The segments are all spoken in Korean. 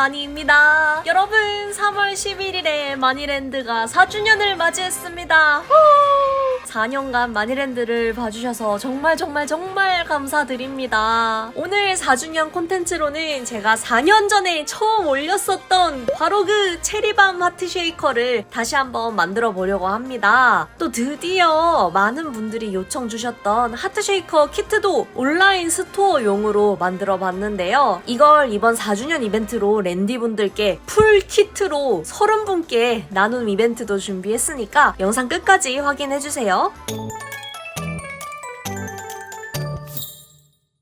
마니입니다. 여러분, 3월 11일에 마니랜드가 4주년을 맞이했습니다. 후! 4년간 마니랜드를 봐주셔서 정말 정말 정말 감사드립니다. 오늘 4주년 콘텐츠로는 제가 4년 전에 처음 올렸었던 바로 그 체리밤 하트쉐이커를 다시 한번 만들어 보려고 합니다. 또 드디어 많은 분들이 요청 주셨던 하트쉐이커 키트도 온라인 스토어용으로 만들어 봤는데요. 이걸 이번 4주년 이벤트로 랜디분들께 풀 키트로 30분께 나눔 이벤트도 준비했으니까 영상 끝까지 확인해주세요. 해주세요.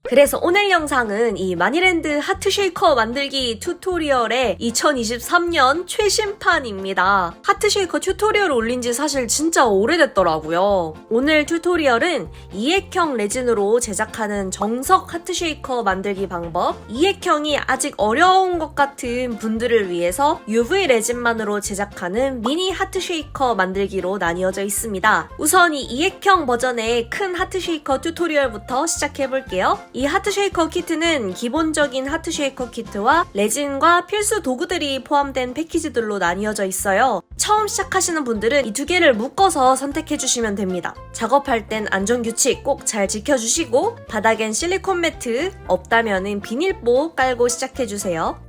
그래서 오늘 영상은 이 마니랜드 하트 쉐이커 만들기 튜토리얼의 2023년 최신판입니다. 하트 쉐이커 튜토리얼 올린 지 사실 진짜 오래됐더라고요. 오늘 튜토리얼은 이액형 레진으로 제작하는 정석 하트 쉐이커 만들기 방법, 이액형이 아직 어려운 것 같은 분들을 위해서 UV 레진만으로 제작하는 미니 하트 쉐이커 만들기로 나뉘어져 있습니다. 우선 이 이액형 버전의 큰 하트 쉐이커 튜토리얼부터 시작해볼게요. 이 하트 쉐이커 키트는 기본적인 하트 쉐이커 키트와 레진과 필수 도구들이 포함된 패키지들로 나뉘어져 있어요. 처음 시작하시는 분들은 이 두 개를 묶어서 선택해주시면 됩니다. 작업할 땐 안전규칙 꼭 잘 지켜주시고 바닥엔 실리콘 매트, 없다면은 비닐보 깔고 시작해주세요.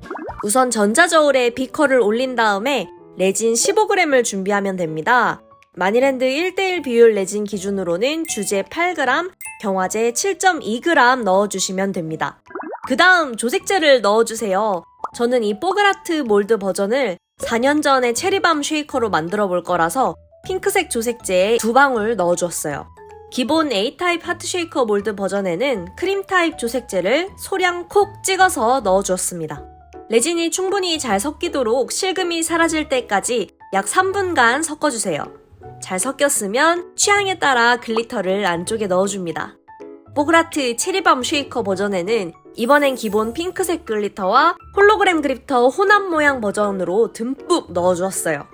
우선 전자저울에 비커를 올린 다음에 레진 15g을 준비하면 됩니다. 마니랜드 1대1 비율 레진 기준으로는 주제 8g, 경화제 7.2g 넣어주시면 됩니다. 그 다음 조색제를 넣어주세요. 저는 이 뽀그라트 몰드 버전을 4년 전에 체리밤 쉐이커로 만들어 볼 거라서 핑크색 조색제에 두 방울 넣어주었어요. 기본 A타입 하트쉐이커 몰드 버전에는 크림 타입 조색제를 소량 콕 찍어서 넣어주었습니다. 레진이 충분히 잘 섞이도록 실금이 사라질 때까지 약 3분간 섞어주세요. 잘 섞였으면 취향에 따라 글리터를 안쪽에 넣어줍니다. 뽀그라트 체리밤 쉐이커 버전에는 이번엔 기본 핑크색 글리터와 홀로그램 그립터 혼합 모양 버전으로 듬뿍 넣어주었어요.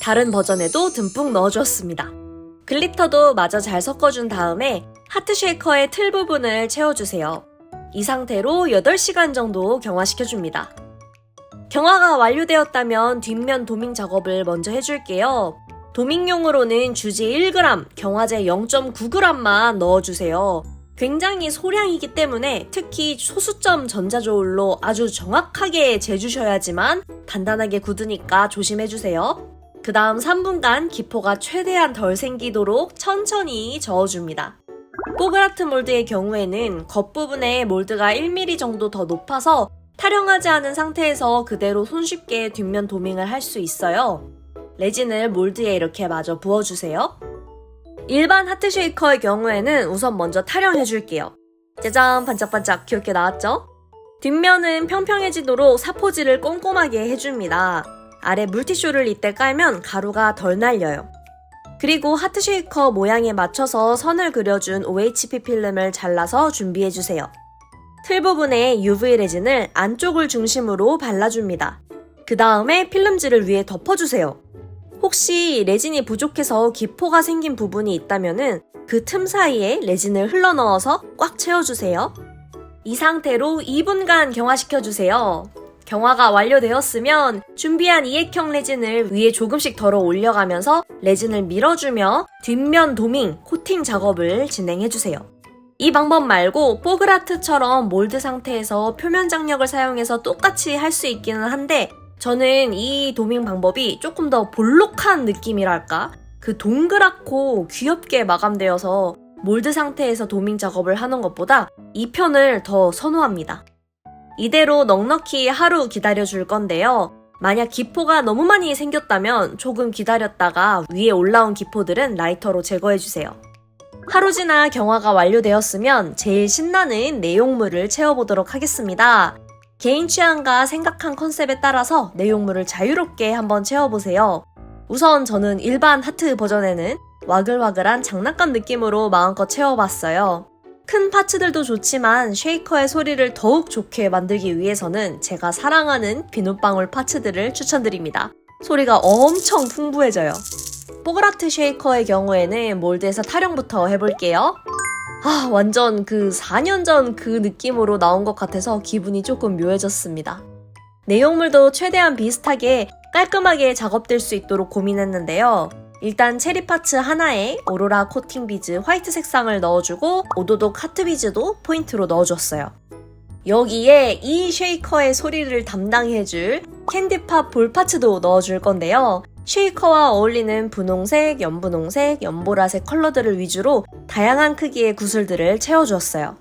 다른 버전에도 듬뿍 넣어주었습니다. 글리터도 마저 잘 섞어준 다음에 하트 쉐이커의 틀 부분을 채워주세요. 이 상태로 8시간 정도 경화시켜줍니다. 경화가 완료되었다면 뒷면 도밍 작업을 먼저 해줄게요. 도밍용으로는 주지 1g, 경화제 0.9g만 넣어주세요. 굉장히 소량이기 때문에 특히 소수점 전자저울로 아주 정확하게 재주셔야지만 단단하게 굳으니까 조심해주세요. 그 다음 3분간 기포가 최대한 덜 생기도록 천천히 저어줍니다. 뽀그라트 몰드의 경우에는 겉부분에 몰드가 1mm 정도 더 높아서 타령하지 않은 상태에서 그대로 손쉽게 뒷면 도밍을 할 수 있어요. 레진을 몰드에 이렇게 마저 부어주세요. 일반 하트 쉐이커의 경우에는 우선 먼저 타령해줄게요. 짜잔 반짝반짝 귀엽게 나왔죠? 뒷면은 평평해지도록 사포질을 꼼꼼하게 해줍니다. 아래 물티슈를 이때 깔면 가루가 덜 날려요. 그리고 하트 쉐이커 모양에 맞춰서 선을 그려준 OHP 필름을 잘라서 준비해주세요. 틀 부분에 UV 레진을 안쪽을 중심으로 발라줍니다. 그 다음에 필름지를 위에 덮어주세요. 혹시 레진이 부족해서 기포가 생긴 부분이 있다면은 그 틈 사이에 레진을 흘러 넣어서 꽉 채워주세요. 이 상태로 2분간 경화시켜주세요. 경화가 완료되었으면 준비한 이액형 레진을 위에 조금씩 덜어 올려가면서 레진을 밀어주며 뒷면 도밍, 코팅 작업을 진행해주세요. 이 방법 말고 뽀그라트처럼 몰드 상태에서 표면 장력을 사용해서 똑같이 할 수 있기는 한데 저는 이 도밍 방법이 조금 더 볼록한 느낌이랄까? 그 동그랗고 귀엽게 마감되어서 몰드 상태에서 도밍 작업을 하는 것보다 이 편을 더 선호합니다. 이대로 넉넉히 하루 기다려 줄 건데요. 만약 기포가 너무 많이 생겼다면 조금 기다렸다가 위에 올라온 기포들은 라이터로 제거해 주세요. 하루 지나 경화가 완료되었으면 제일 신나는 내용물을 채워보도록 하겠습니다. 개인 취향과 생각한 컨셉에 따라서 내용물을 자유롭게 한번 채워보세요. 우선 저는 일반 하트 버전에는 와글와글한 장난감 느낌으로 마음껏 채워봤어요. 큰 파츠들도 좋지만 쉐이커의 소리를 더욱 좋게 만들기 위해서는 제가 사랑하는 비눗방울 파츠들을 추천드립니다. 소리가 엄청 풍부해져요. 뽀그라트 쉐이커의 경우에는 몰드에서 타령부터 해볼게요. 아, 완전 그 4년 전 그 느낌으로 나온 것 같아서 기분이 조금 묘해졌습니다. 내용물도 최대한 비슷하게 깔끔하게 작업될 수 있도록 고민했는데요. 일단 체리 파츠 하나에 오로라 코팅 비즈 화이트 색상을 넣어주고 오도독 하트 비즈도 포인트로 넣어줬어요. 여기에 이 쉐이커의 소리를 담당해줄 캔디팝 볼 파츠도 넣어줄 건데요. 쉐이커와 어울리는 분홍색, 연분홍색, 연보라색 컬러들을 위주로 다양한 크기의 구슬들을 채워주었어요.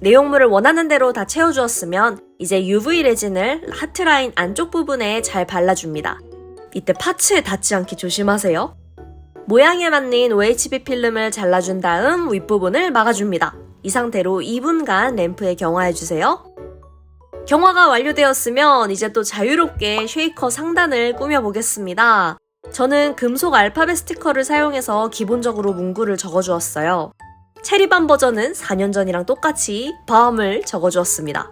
내용물을 원하는 대로 다 채워주었으면 이제 UV 레진을 하트라인 안쪽 부분에 잘 발라줍니다. 이때 파츠에 닿지 않게 조심하세요. 모양에 맞는 OHB 필름을 잘라준 다음 윗부분을 막아줍니다. 이 상태로 2분간 램프에 경화해주세요. 경화가 완료되었으면 이제 또 자유롭게 쉐이커 상단을 꾸며보겠습니다. 저는 금속 알파벳 스티커를 사용해서 기본적으로 문구를 적어주었어요. 체리밤 버전은 4년 전이랑 똑같이 밤을 적어주었습니다.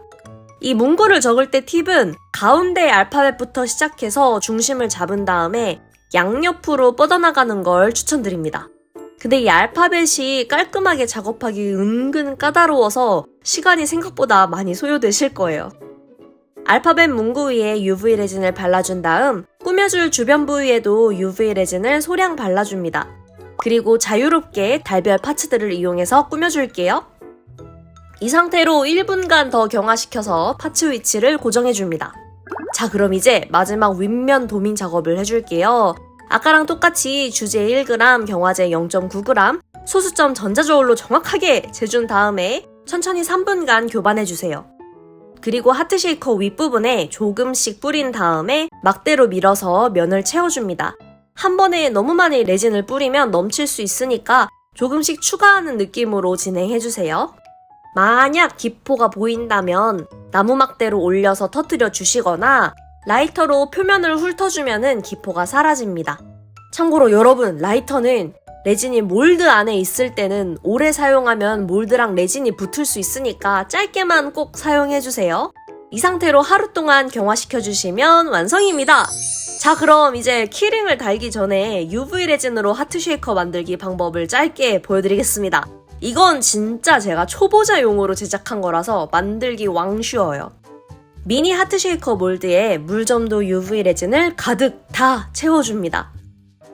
이 문구를 적을 때 팁은 가운데 알파벳부터 시작해서 중심을 잡은 다음에 양옆으로 뻗어나가는 걸 추천드립니다. 근데 이 알파벳이 깔끔하게 작업하기 은근 까다로워서 시간이 생각보다 많이 소요되실 거예요. 알파벳 문구 위에 UV 레진을 발라준 다음 꾸며줄 주변 부위에도 UV 레진을 소량 발라줍니다. 그리고 자유롭게 달별 파츠들을 이용해서 꾸며줄게요. 이 상태로 1분간 더 경화시켜서 파츠 위치를 고정해줍니다. 자, 그럼 이제 마지막 윗면 도민 작업을 해줄게요. 아까랑 똑같이 주제 1g, 경화제 0.9g, 소수점 전자저울로 정확하게 재준 다음에 천천히 3분간 교반해주세요. 그리고 하트 쉐이커 윗부분에 조금씩 뿌린 다음에 막대로 밀어서 면을 채워줍니다. 한 번에 너무 많이 레진을 뿌리면 넘칠 수 있으니까 조금씩 추가하는 느낌으로 진행해주세요. 만약 기포가 보인다면 나무 막대로 올려서 터뜨려 주시거나 라이터로 표면을 훑어주면 기포가 사라집니다. 참고로 여러분, 라이터는 레진이 몰드 안에 있을 때는 오래 사용하면 몰드랑 레진이 붙을 수 있으니까 짧게만 꼭 사용해주세요. 이 상태로 하루 동안 경화시켜주시면 완성입니다. 자, 그럼 이제 키링을 달기 전에 UV 레진으로 하트 쉐이커 만들기 방법을 짧게 보여드리겠습니다. 이건 진짜 제가 초보자 용으로 제작한 거라서 만들기 왕 쉬워요. 미니 하트 쉐이커 몰드에 물점도 UV 레진을 가득 다 채워줍니다.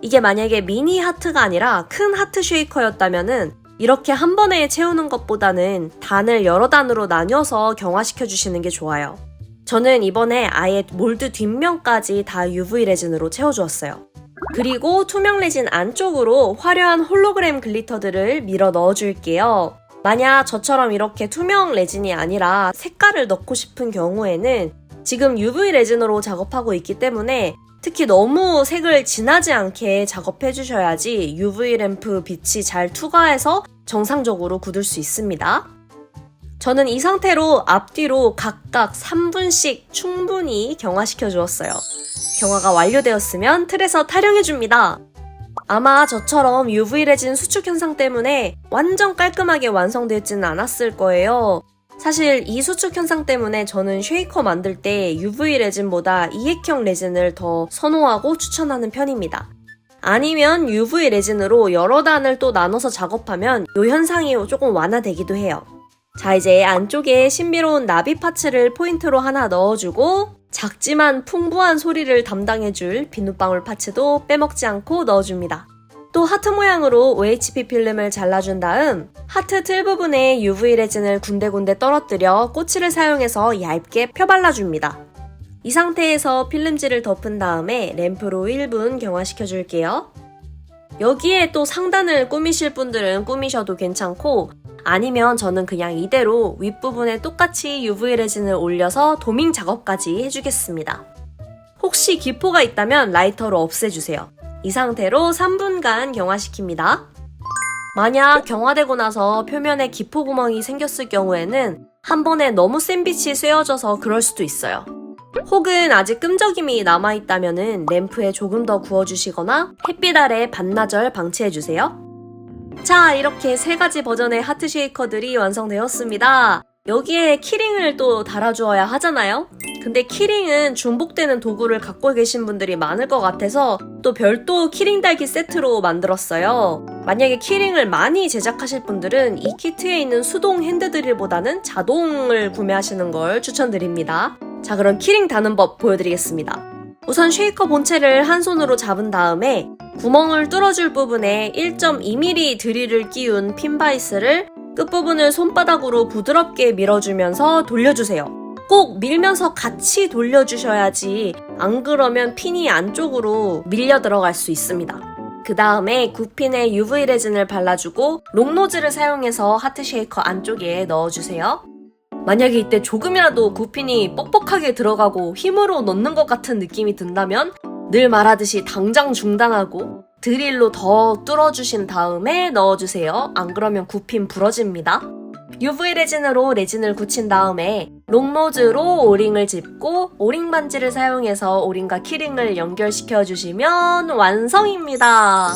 이게 만약에 미니 하트가 아니라 큰 하트 쉐이커였다면은 이렇게 한 번에 채우는 것보다는 단을 여러 단으로 나뉘어서 경화시켜 주시는 게 좋아요. 저는 이번에 아예 몰드 뒷면까지 다 UV 레진으로 채워주었어요. 그리고 투명 레진 안쪽으로 화려한 홀로그램 글리터들을 밀어 넣어줄게요. 만약 저처럼 이렇게 투명 레진이 아니라 색깔을 넣고 싶은 경우에는 지금 UV 레진으로 작업하고 있기 때문에 특히 너무 색을 진하지 않게 작업해 주셔야지 UV 램프 빛이 잘 투과해서 정상적으로 굳을 수 있습니다. 저는 이 상태로 앞뒤로 각각 3분씩 충분히 경화시켜 주었어요. 경화가 완료되었으면 틀에서 타령해 줍니다. 아마 저처럼 UV 레진 수축 현상 때문에 완전 깔끔하게 완성되지는 않았을 거예요. 사실 이 수축 현상 때문에 저는 쉐이커 만들 때 UV 레진보다 이액형 레진을 더 선호하고 추천하는 편입니다. 아니면 UV 레진으로 여러 단을 또 나눠서 작업하면 이 현상이 조금 완화되기도 해요. 자, 이제 안쪽에 신비로운 나비 파츠를 포인트로 하나 넣어주고 작지만 풍부한 소리를 담당해줄 비눗방울 파츠도 빼먹지 않고 넣어줍니다. 또 하트 모양으로 OHP 필름을 잘라준 다음 하트 틀 부분에 UV 레진을 군데군데 떨어뜨려 꼬치를 사용해서 얇게 펴발라줍니다. 이 상태에서 필름지를 덮은 다음에 램프로 1분 경화시켜줄게요. 여기에 또 상단을 꾸미실 분들은 꾸미셔도 괜찮고 아니면 저는 그냥 이대로 윗부분에 똑같이 UV 레진을 올려서 도밍 작업까지 해주겠습니다. 혹시 기포가 있다면 라이터로 없애주세요. 이 상태로 3분간 경화시킵니다. 만약 경화되고 나서 표면에 기포 구멍이 생겼을 경우에는 한 번에 너무 센 빛이 쐬어져서 그럴 수도 있어요. 혹은 아직 끈적임이 남아있다면 램프에 조금 더 구워주시거나 햇빛 아래 반나절 방치해주세요. 자, 이렇게 세 가지 버전의 하트 쉐이커들이 완성되었습니다. 여기에 키링을 또 달아주어야 하잖아요? 근데 키링은 중복되는 도구를 갖고 계신 분들이 많을 것 같아서 또 별도 키링 달기 세트로 만들었어요. 만약에 키링을 많이 제작하실 분들은 이 키트에 있는 수동 핸드드릴보다는 자동을 구매하시는 걸 추천드립니다. 자, 그럼 키링 다는 법 보여드리겠습니다. 우선 쉐이커 본체를 한 손으로 잡은 다음에 구멍을 뚫어줄 부분에 1.2mm 드릴을 끼운 핀바이스를 끝부분을 손바닥으로 부드럽게 밀어주면서 돌려주세요. 꼭 밀면서 같이 돌려주셔야지 안 그러면 핀이 안쪽으로 밀려 들어갈 수 있습니다. 그 다음에 구핀에 UV 레진을 발라주고 롱노즈를 사용해서 하트 쉐이커 안쪽에 넣어주세요. 만약에 이때 조금이라도 구핀이 뻑뻑하게 들어가고 힘으로 넣는 것 같은 느낌이 든다면 늘 말하듯이 당장 중단하고 드릴로 더 뚫어주신 다음에 넣어주세요. 안 그러면 구핀 부러집니다. UV 레진으로 레진을 굳힌 다음에 롱노즈로 오링을 짚고 오링 반지를 사용해서 오링과 키링을 연결시켜 주시면 완성입니다.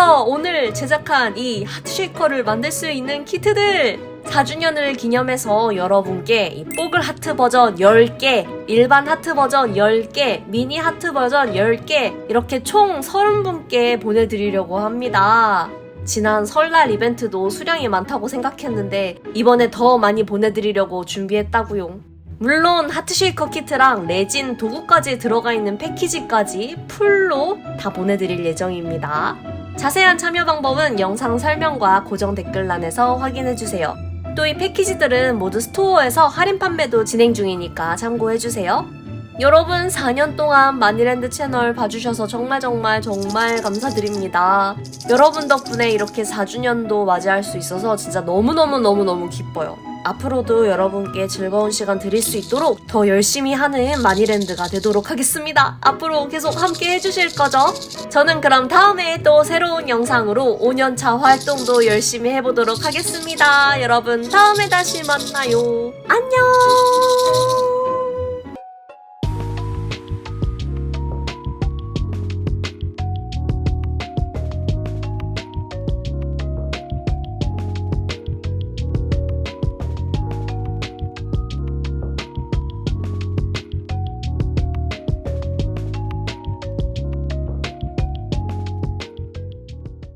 그래서 오늘 제작한 이 하트쉐이커를 만들 수 있는 키트들 4주년을 기념해서 여러분께 이 뽀글 하트 버전 10개, 일반 하트 버전 10개, 미니 하트 버전 10개 이렇게 총 30분께 보내드리려고 합니다. 지난 설날 이벤트도 수량이 많다고 생각했는데 이번에 더 많이 보내드리려고 준비했다고요. 물론 하트쉐이커 키트랑 레진 도구까지 들어가 있는 패키지까지 풀로 다 보내드릴 예정입니다. 자세한 참여 방법은 영상 설명과 고정 댓글란에서 확인해주세요. 또 이 패키지들은 모두 스토어에서 할인 판매도 진행 중이니까 참고해주세요. 여러분 4년 동안 마니랜드 채널 봐주셔서 정말 정말 정말 감사드립니다. 여러분 덕분에 이렇게 4주년도 맞이할 수 있어서 진짜 너무너무너무너무 기뻐요. 앞으로도 여러분께 즐거운 시간 드릴 수 있도록 더 열심히 하는 마니랜드가 되도록 하겠습니다. 앞으로 계속 함께 해주실 거죠? 저는 그럼 다음에 또 새로운 영상으로 5년차 활동도 열심히 해보도록 하겠습니다. 여러분 다음에 다시 만나요. 안녕!